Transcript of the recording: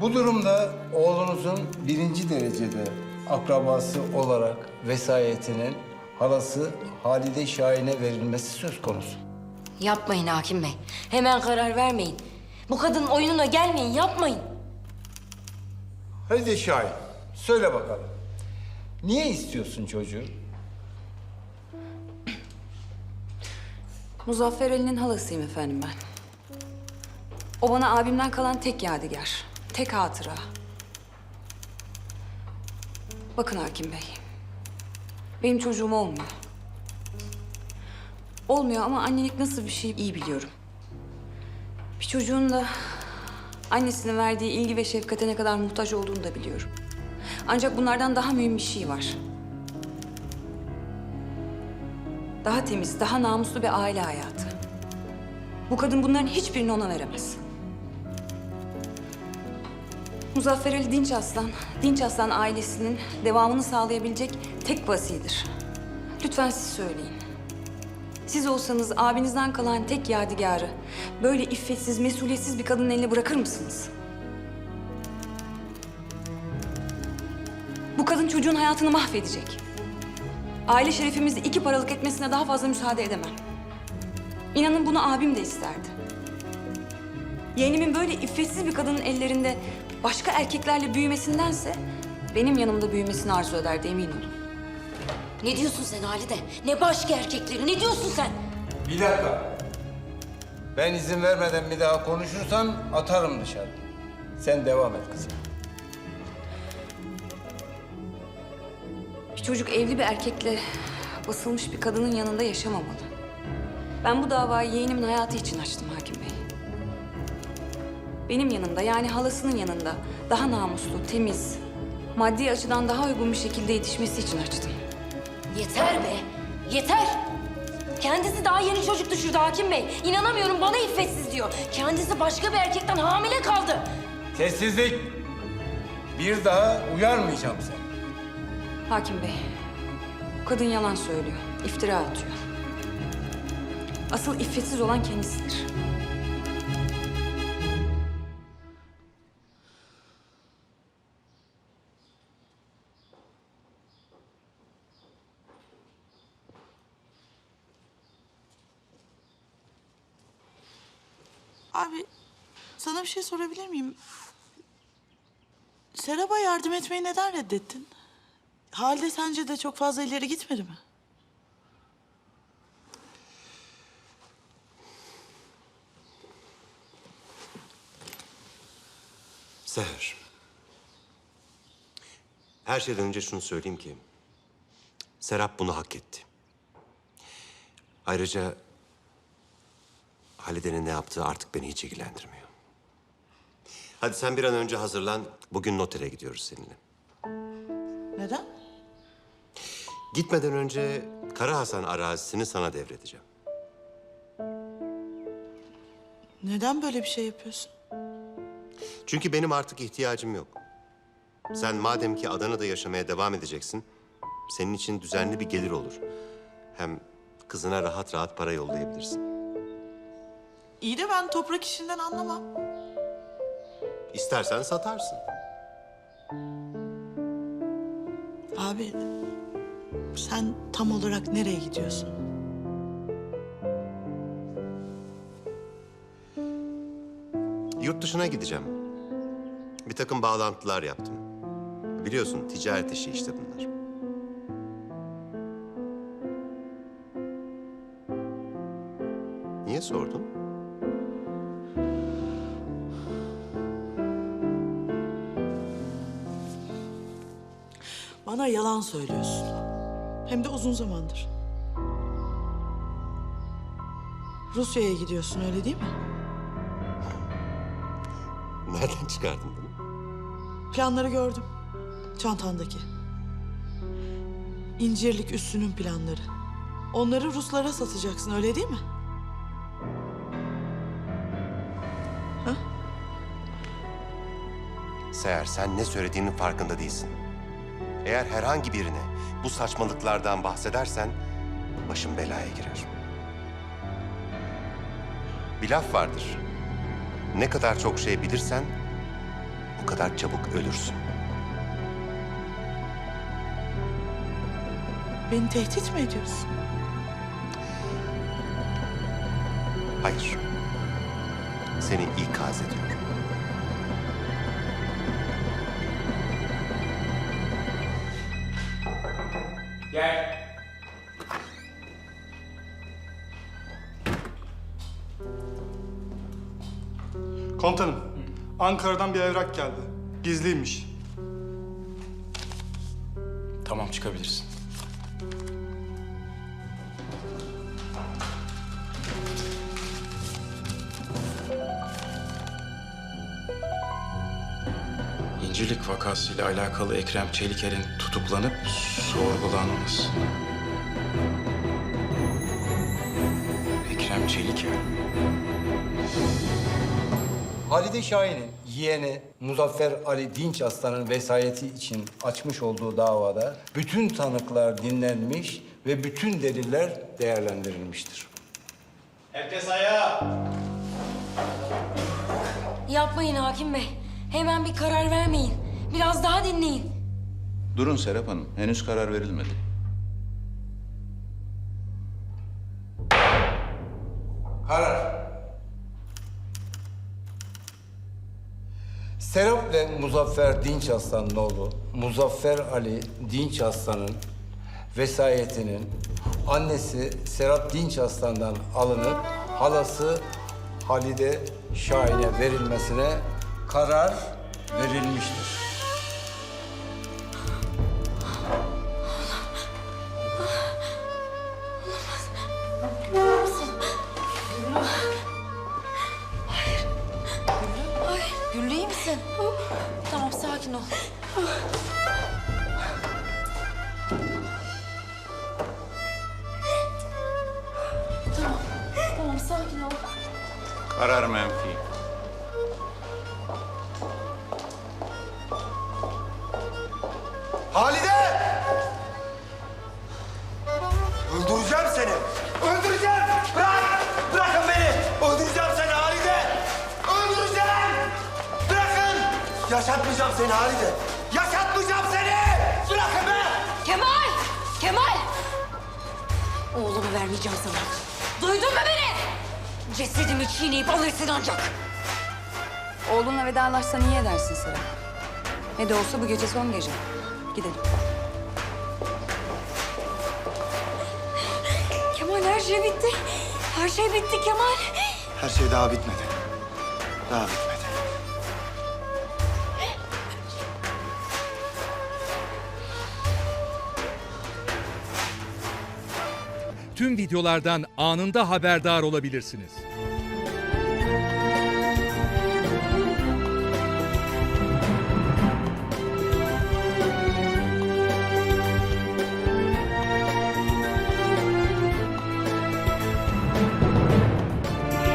Bu durumda oğlunuzun birinci derecede akrabası olarak vesayetinin halası Halide Şahin'e verilmesi söz konusu. Yapmayın hakim bey. Hemen karar vermeyin. Bu kadının oyununa gelmeyin, yapmayın. Halide Şahin, söyle bakalım. Niye istiyorsun çocuğu? Muzaffer Ali'nin halasıyım efendim ben. O bana abimden kalan tek yadigar, tek hatıra. Bakın hakim bey, benim çocuğum olmuyor. Olmuyor ama annelik nasıl bir şey iyi biliyorum. Bir çocuğun da annesinin verdiği ilgi ve şefkate ne kadar muhtaç olduğunu da biliyorum. Ancak bunlardan daha mühim bir şey var. Daha temiz, daha namuslu bir aile hayatı. Bu kadın bunların hiçbirini ona veremez. Muzaffer Ali Dinç Aslan, Dinç Aslan ailesinin devamını sağlayabilecek tek vasidir. Lütfen siz söyleyin. Siz olsanız abinizden kalan tek yadigarı böyle iffetsiz, mesuliyetsiz bir kadının eline bırakır mısınız? Bu kadın çocuğun hayatını mahvedecek. Aile şerefimizi iki paralık etmesine daha fazla müsaade edemem. İnanın bunu abim de isterdi. Yeğenimin böyle iffetsiz bir kadının ellerinde başka erkeklerle büyümesindense benim yanımda büyümesini arzu ederdi emin olun. Ne diyorsun sen Halide? Ne başka erkekleri, ne diyorsun sen? Bir dakika. Ben izin vermeden bir daha konuşursan atarım dışarı. Sen devam et kızım. Bir çocuk evli bir erkekle basılmış bir kadının yanında yaşamamalı. Ben bu davayı yeğenimin hayatı için açtım hakim bey. Benim yanımda yani halasının yanında daha namuslu, temiz, maddi açıdan daha uygun bir şekilde yetişmesi için açtım. Yeter be, yeter. Kendisi daha yeni çocuk düşürdü hakim bey. İnanamıyorum bana iffetsiz diyor. Kendisi başka bir erkekten hamile kaldı. Sessizlik. Bir daha uyarmayacağım seni. Hakim bey, bu kadın yalan söylüyor, iftira atıyor. Asıl iffetsiz olan kendisidir. Abi sana bir şey sorabilir miyim? Serap'a yardım etmeyi neden reddettin? Halde sence de çok fazla ileri gitmedi mi? Seher. Her şeyden önce şunu söyleyeyim ki... Serap bunu hak etti. Ayrıca... Halide'nin ne yaptığı artık beni hiç ilgilendirmiyor. Hadi sen bir an önce hazırlan. Bugün notere gidiyoruz seninle. Neden? Gitmeden önce Kara Hasan arazisini sana devredeceğim. Neden böyle bir şey yapıyorsun? Çünkü benim artık ihtiyacım yok. Sen madem ki Adana'da yaşamaya devam edeceksin... ...senin için düzenli bir gelir olur. Hem kızına rahat rahat para yollayabilirsin. İyi de ben toprak işinden anlamam. İstersen satarsın. Abi sen tam olarak nereye gidiyorsun? Yurt dışına gideceğim. Bir takım bağlantılar yaptım. Biliyorsun ticaret işi işte bunlar. Niye sordun? Bana yalan söylüyorsun. Hem de uzun zamandır. Rusya'ya gidiyorsun öyle değil mi? Nereden çıkardın bunu? Planları gördüm. Çantandaki. İncirlik üssünün planları. Onları Ruslara satacaksın öyle değil mi? Seher sen ne söylediğinin farkında değilsin. Eğer herhangi birine bu saçmalıklardan bahsedersen başım belaya girer. Bir laf vardır. Ne kadar çok şey bilirsen bu kadar çabuk ölürsün. Beni tehdit mi ediyorsun? Hayır. Seni ikaz ediyorum. Komutanım, Ankara'dan bir evrak geldi. Gizliymiş. Tamam çıkabilirsin. İncilik vakasıyla alakalı Ekrem Çeliker'in tutuklanıp sorgulanması. Ekrem Çeliker. Halide Şahin'in yeğeni Muzaffer Ali Dinç Aslan'ın vesayeti için açmış olduğu davada bütün tanıklar dinlenmiş ve bütün deliller değerlendirilmiştir. Yapmayın hakim bey. Hemen bir karar vermeyin. Biraz daha dinleyin. Durun Serap Hanım, henüz karar verilmedi. Karar. Serap ve Muzaffer Dinç Aslan'ın oğlu Muzaffer Ali Dinç Aslan'ın vesayetinin annesi Serap Dinç Aslan'dan alınıp halası Halide Şahin'e verilmesine karar verilmiştir. Güllü iyi misin? Tamam sakin ol. Tamam. Tamam sakin ol. Karar menfi. Halide! Öldüreceğim seni. Öldüreceğim. Bırak. Bırakın beni. Öldüreceğim seni Halide. Öldüreceğim. Bırakın. Yaşatmayacağım seni Halide. Yaşatmayacağım seni. Bırakın beni. Kemal! Kemal! Oğlumu vermeyeceğim sana. Duydun mu beni? Cesedimi çiğneyip alırsın ancak. Oğlunla vedalaşsan iyi edersin Serap. Ne de olsa bu gece son gece. Gidelim. Kemal her şey bitti. Her şey bitti Kemal. Her şey daha bitmedi. Daha bitmedi. tüm videolardan anında haberdar olabilirsiniz.